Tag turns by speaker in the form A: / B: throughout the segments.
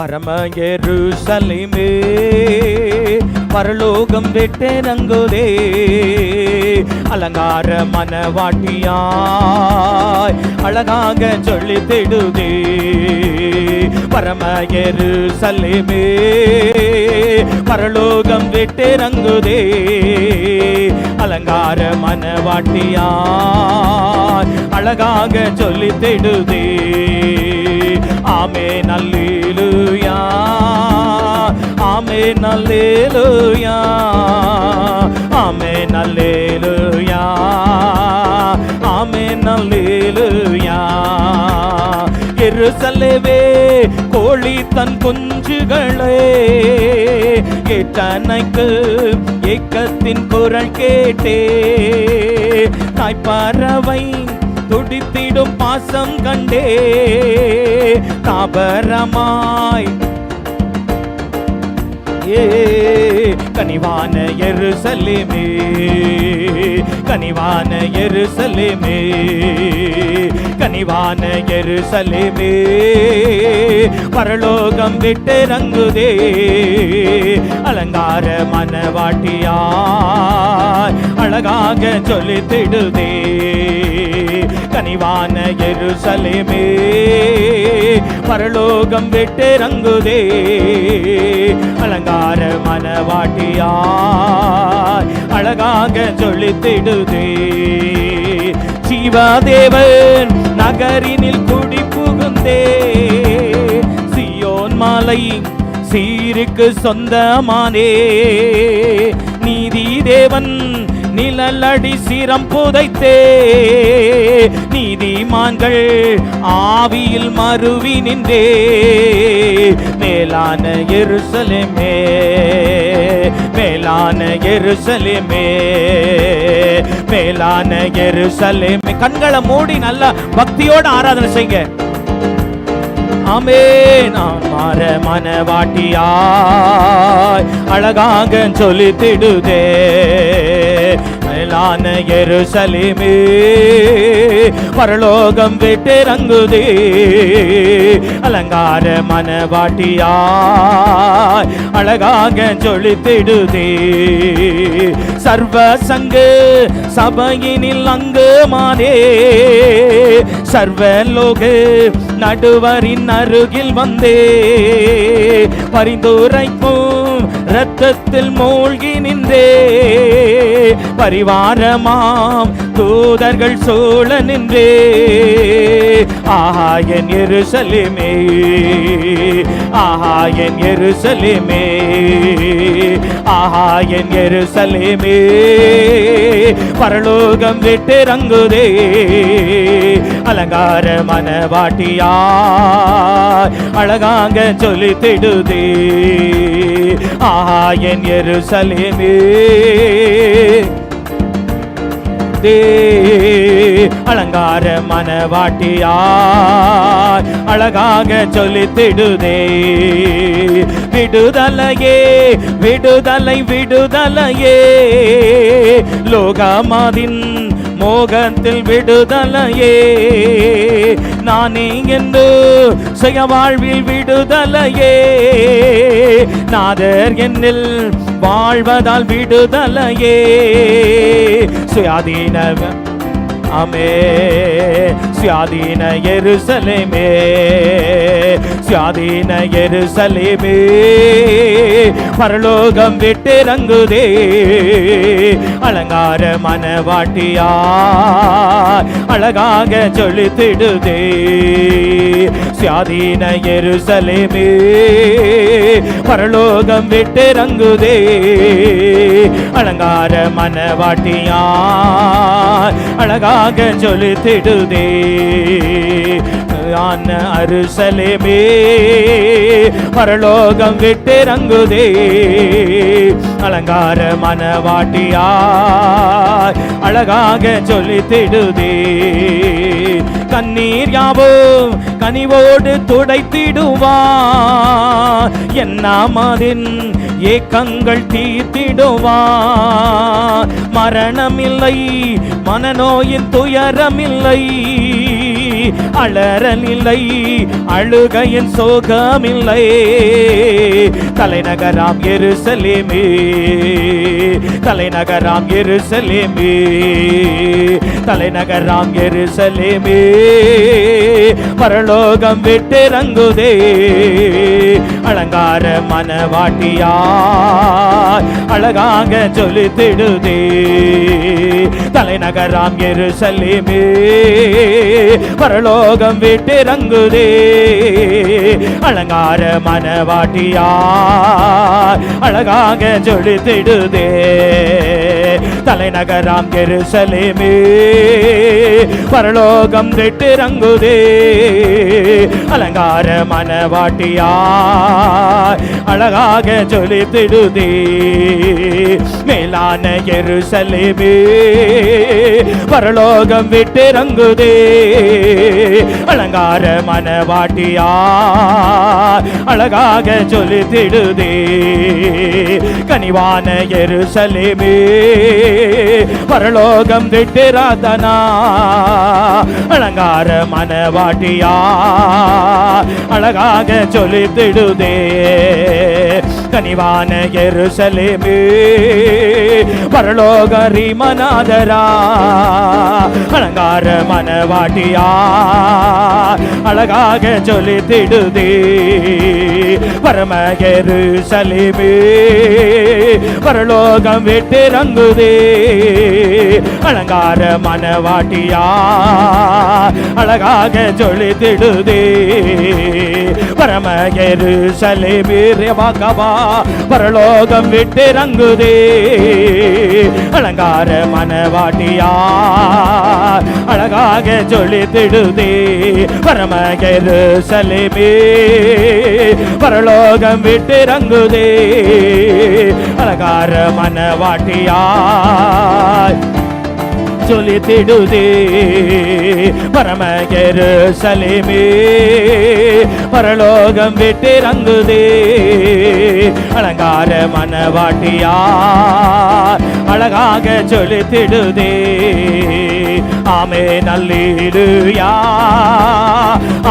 A: பரம எருசலேமே பரலோகம் விட்டெனங்குதே அலங்கார மனவாட்டியாய் அழகாக சொல்லி திடுதே பரம எருசலேமே பரலோகம் விட்டெனங்குதே அலங்கார மனவாட்டியாய் அழகாக சொல்லி திடுதே ஆமே நல்லேலுயா நல்லேலுயா. ஆமே நல்லேலுயா. ஆமே நல்லேலுயா. எருசலேவே கோழி தன் குஞ்சுகளே. கேட்டனைக்கு ஏக்கத்தின் குரல் கேட்டே. தாய்ப்பறவை துடித்திடும் பாசம் கண்டே. தாபரமாய் ஏ கனிவான எருசலேமே கனிவான எருசலேமே கனிவான எருசலேமே. பரலோகம் விட்டு ரங்குதே அலங்கார மனவாட்டியாய் அழகாக சொல்லித்திடுதே. கனிவான எருசலேமே. பரலோகம் விட்டு ரங்குதே அலங்கார மனவாட்டியார் அழகாக சொல்லித்திடுதே. ஜீவாதேவன் நகரினில் குடி புகுந்தே சியோன் மாலை சீருக்கு சொந்தமானே. நீதி தேவன் நிழலடி சிரம் புதைத்தே. நீதிமான்கள் ஆவியில் மறுவி நின்றே மேலான எருசலேமே மேலான எருசலேமே மேலான எருசலேமே. கண்களை மூடி நல்லா பக்தியோட ஆராதனை செய்யுங்க. ஆமே நான் மாற மனவாட்டியாய் அழகாக சொல்லித்திடுதே. திடுதே மேலான எருசலேமே. பரலோகம் விட்டு ரங்குதே அலங்கார மனவாட்டியாய் அழகாக சொல்லி திடுதே சர்வ சங்கு சபையினில் அங்கு மாதே. சர்வலோக நடுவரின் அருகில் வந்தே. பரிந்துரைப்பும் இரத்தத்தில் மூழ்கி நின்றே. பரிவாரமாம் தூதர்கள் சூழ நின்றே. ஆஹா எருசலிமே எருசலேமே எருசலிமே. ஆஹா என் எருசலேமே பரலோகம் விட்டு ரங்குதே அலங்கார மனவாட்டியா அழகாங்க சொல்லி திடுதே ஆஹா என் எருசலேமே அலங்கார மனவாட்டியாய் அழகாக சொல்லித்திடுதே. விடுதலையே விடுதலை விடுதலையே. லோகாமாதின் மோகத்தில் விடுதலையே. நானே என்று சுய வாழ்வில் விடுதலையே. நாதர் என்னில் வாழ்வதால் விடுதலையே. சுயாதீன அமே சுயாதீன எருசலேமே. சுயாதீன எருசலேமே. பரலோகம் விட்டு ரங்குதே அலங்கார மனவாட்டியா அழகாக சொலுத்திடுதே சுயாதீன எருசலேமே பரலோகம் விட்டு ரங்குதே அலங்கார மனவாட்டியா அழகாக சொலுத்திடுதே ஆன அருசலேமே. பரலோகம் விட்டு ரங்குதே அலங்கார மனவாட்டியா அழகாக சொல்லித்திடுதே. கண்ணீர் யாவும் கனிவோடு துடைத்திடுவா என்னாமதின் ஏக்கங்கள் தீர்த்திடுவா மரணமில்லை மனநோயின் துயரமில்லை. அலறல் இல்லை அழுகையின் சோகமில்லை. தலைநகராம் எருசலேமே தலைநகராம் எருசலேமே தலைநகராம் எருசலேமே. பரலோகம் விட்டிறங்குதே அலங்கார மனவாட்டியா. அழகாக ஜொலித்திடுதே தலைநகராம் எருசலேமே பரலோகம் விட்டிறங்குதே. அலங்கார மனவாட்டியா அழகாக ஜொலித்திடுதே தலைநகராம் எருசலேமே. பரலோகம் விட்டிறங்குதே. அலங்கார மனவாட்டியா அழகாக ஜொலித்திடுதே. மேலான எருசலேமே. பரலோகம் விட்டிறங்குதே. அலங்கார மனவாட்டியா அழகாக சொல்லித்திடுதே. கனிவான எருசலேமே பரலோகம் விட்டிராதனா அலங்கார மனவாட்டியா அழகாக சொல்லித்திடுதே. கனிவான எருசலேமே. பரலோக ரீமநாதரா அலங்கார மனவாட்டியா அழகாக சொல்லி ஜொலித்திடுதே பரமகரு எருசலேமே பரலோகம் விட்டிறங்குதே. அலங்கார மனவாட்டியா அழகாக ஜொலித்திடுதே பரம எருசலேமே ரேவாகவா பரலோகம் விட்டிறங்குதே. அலங்கார மனவாட்டியார். அழகாக சொல்லி திடுதே பரமகரு சலிமே பரலோகம் விட்டிறங்குதே அலங்கார மனவாட்டியார். ஜொலித்திடுதே பரம எருசலேமே பரலோகம் விட்டிறங்குதே அலங்கார மனவாட்டியா அழகாக ஜொலித்திடுதே ஆமே நல்லேலுயா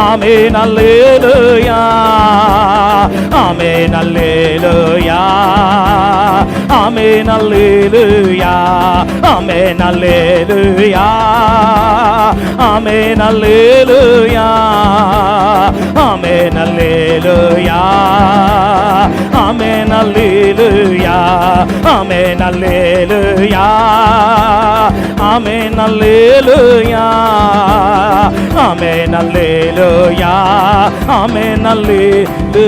A: ஆமே நல்லேலுயா ஆமே நல்லேலுயா ஆமே நல்லேலுயா ஆமே Hallelujah! Amen. Alleluia. Amen. Alleluia. Amen. Alleluia. Amen. Alleluia. Amen. Alleluia. Amen. Alleluia. Amen. Alleluia.